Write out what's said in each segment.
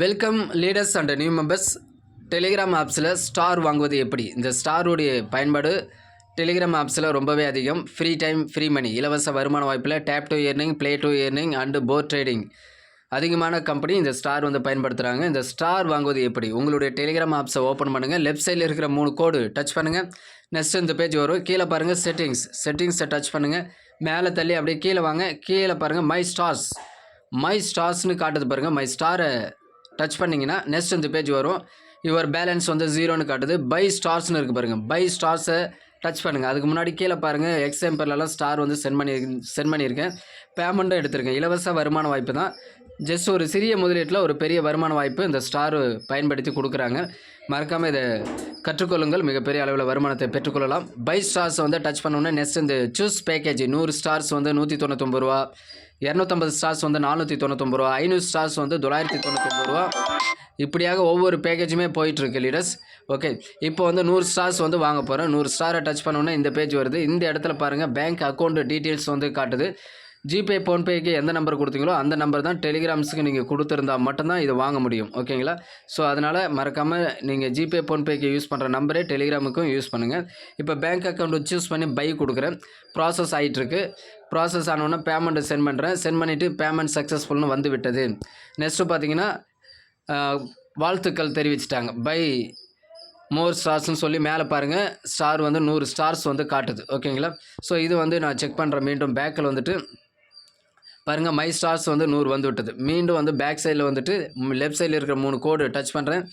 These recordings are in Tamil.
Welcome leaders and new members Telegram ஆப்ஸில் star வாங்குவது எப்படி? இந்த ஸ்டாருடைய பயன்பாடு டெலிகிராம் ஆப்ஸில் ரொம்பவே அதிகம். ஃப்ரீ டைம் ஃப்ரீ மணி இலவச வருமான வாய்ப்பில் tap to earning play to earning and for trading அதிகமான கம்பெனி இந்த ஸ்டார் வந்து பயன்படுத்துகிறாங்க இந்த ஸ்டார் வாங்குவது எப்படி? உங்களுடைய டெலிகிராம் ஆப்ஸை ஓப்பன் பண்ணுங்கள் லெஃப்ட் சைடில் இருக்கிற மூணு கோடு டச் பண்ணுங்கள் நெக்ஸ்ட் இந்த பேஜ் வரும். கீழே பாருங்கள் செட்டிங்ஸ் செட்டிங்ஸை டச் பண்ணுங்கள் மேலே தள்ளி அப்படியே கீழே வாங்க. கீழே பாருங்கள் மை ஸ்டார்ஸ் மை ஸ்டார்ஸ்னு காட்டுது பாருங்கள் மை ஸ்டாரை டச் பண்ணிங்கன்னா நெக்ஸ்ட் இந்த பேஜ் வரும். யுவர் பேலன்ஸ் வந்து ஜீரோன்னு காட்டுது. பை ஸ்டார்ஸ்னு இருக்குது பாருங்கள் பை ஸ்டார்ஸை டச் பண்ணுங்கள் அதுக்கு முன்னாடி கீழே பாருங்கள் எக்ஸாம்பிள்லாம் ஸ்டார் வந்து சென்ட் பண்ணி சென்ட் பண்ணியிருக்கேன். பேமெண்ட்டும் எடுத்திருக்கேன். இலவச வருமான வாய்ப்பு தான். ஜஸ்ட் ஒரு சிறிய முதலீட்டில் ஒரு பெரிய வருமான வாய்ப்பு இந்த ஸ்டார் பயன்படுத்தி கொடுக்குறாங்க. மறக்காமல் இதை கற்றுக்கொள்ளுங்கள். மிகப்பெரிய அளவில் வருமானத்தை பெற்றுக்கொள்ளலாம். பை ஸ்டார்ஸ் வந்து டச் பண்ணோன்னே நெக்ஸ்ட் இந்த சூஸ் பேக்கேஜ் நூறு ஸ்டார்ஸ் வந்து நூற்றி தொண்ணூத்தொம்பது ரூபா இரநூத்தம்பது ஸ்டார்ஸ் வந்து நானூற்றி தொண்ணூத்தொம்பது ரூபா ஐநூறு ஸ்டார்ஸ் வந்து தொள்ளாயிரத்தி தொண்ணூத்தொம்பது ரூபா. இப்படியாக ஒவ்வொரு பேக்கேஜுமே போயிட்டுருக்கு லீடர்ஸ் ஓகே இப்போ வந்து நூறு ஸ்டார்ஸ் வந்து வாங்க போகிறேன் நூறு ஸ்டாரை டச் பண்ணோன்னே இந்த பேஜ் வருது. இந்த இடத்துல பாருங்கள் பேங்க் அக்கௌண்ட் டீட்டெயில்ஸ் வந்து காட்டுது. ஜிபே ஃபோன்பேக்கு எந்த நம்பர் கொடுத்தீங்களோ அந்த நம்பர் தான் டெலிகிராம்ஸுக்கு நீங்கள் கொடுத்துருந்தா மட்டும்தான் இதை வாங்க முடியும். ஓகேங்களா? ஸோ அதனால் மறக்காமல் நீங்கள் ஜிபே ஃபோன்பேக்கு யூஸ் பண்ணுற நம்பரே டெலிகிராமுக்கும் யூஸ் பண்ணுங்கள் இப்போ பேங்க் அக்கௌண்ட் சூஸ் பண்ணி பை கொடுக்குறேன். ப்ராசஸ் ஆகிட்டுருக்கு ப்ராசஸ் ஆனோடனே பேமெண்ட்டை சென்ட் பண்ணுறேன் சென்ட் பண்ணிவிட்டு பேமெண்ட் சக்ஸஸ்ஃபுல்னு வந்து விட்டது நெக்ஸ்ட்டு பார்த்தீங்கன்னா வாழ்த்துக்கள் தெரிவிச்சிட்டாங்க. பை மோர் ஸ்டார்ஸ்னு சொல்லி மேலே பாருங்கள் ஸ்டார் வந்து நூறு ஸ்டார்ஸ் வந்து காட்டுது. ஓகேங்களா? ஸோ இது வந்து நான் செக் பண்ணுறேன் மீண்டும் பேக்கில் வந்துட்டு பாருங்கள் மை ஸ்டார்ஸ் வந்து நூறு வந்து விட்டது. மீண்டும் வந்து பேக் சைடில் வந்துட்டு லெஃப்ட் சைடில் இருக்கிற மூணு கோடு டச் பண்ணுறேன்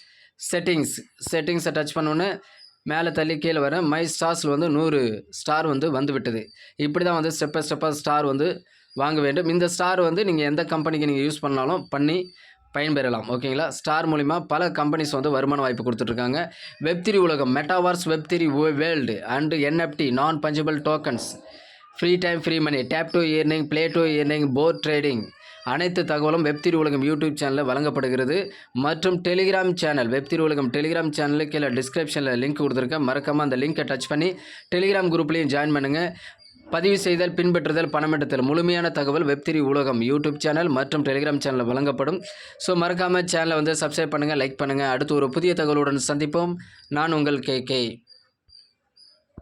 செட்டிங்ஸ் செட்டிங்ஸை டச் பண்ணோன்னே மேலே தள்ளி கீழே வரேன் மை ஸ்டார்ஸில் வந்து நூறு ஸ்டார் வந்து வந்து விட்டது. இப்படி தான் வந்து ஸ்டெப் பை ஸ்டெப்பாக ஸ்டார் வந்து வாங்க வேண்டும். இந்த ஸ்டார் வந்து நீங்கள் எந்த கம்பெனிக்கு நீங்கள் யூஸ் பண்ணாலும் பண்ணி பயன்பெறலாம். ஓகேங்களா? ஸ்டார் மூலிமா பல கம்பெனிஸ் வந்து வருமான வாய்ப்பு கொடுத்துட்ருக்காங்க. வெப் உலகம் metaverse web world and NFT non fungible tokens free time free money tap to earning play to earning for trading அனைத்து தகவலும் வெப்திரு உலகம் யூடியூப் சேனலில் வழங்கப்படுகிறது. மற்றும் டெலிகிராம் சேனல் வெப்திரு உலகம் டெலிகிராம் சேனலுக்கு கீழே டிஸ்கிரிப்ஷனில் லிங்க் கொடுத்துருக்கேன். மறக்காமல் அந்த லிங்கை டச் பண்ணி டெலிகிராம் குரூப்லேயும் ஜாயின் பண்ணுங்கள் பதிவு செய்தல் பின்பற்றுதல் பணமெடுத்தல் முழுமையான தகவல் வெப்திரி உலகம் யூடியூப் சேனல் மற்றும் டெலிகிராம் சேனலில் வழங்கப்படும். ஸோ மறக்காமல் சேனலை வந்து சப்ஸ்கிரைப் பண்ணுங்கள் லைக் பண்ணுங்கள் அடுத்து ஒரு புதிய தகவலுடன் சந்திப்போம். நான் உங்கள் கே கே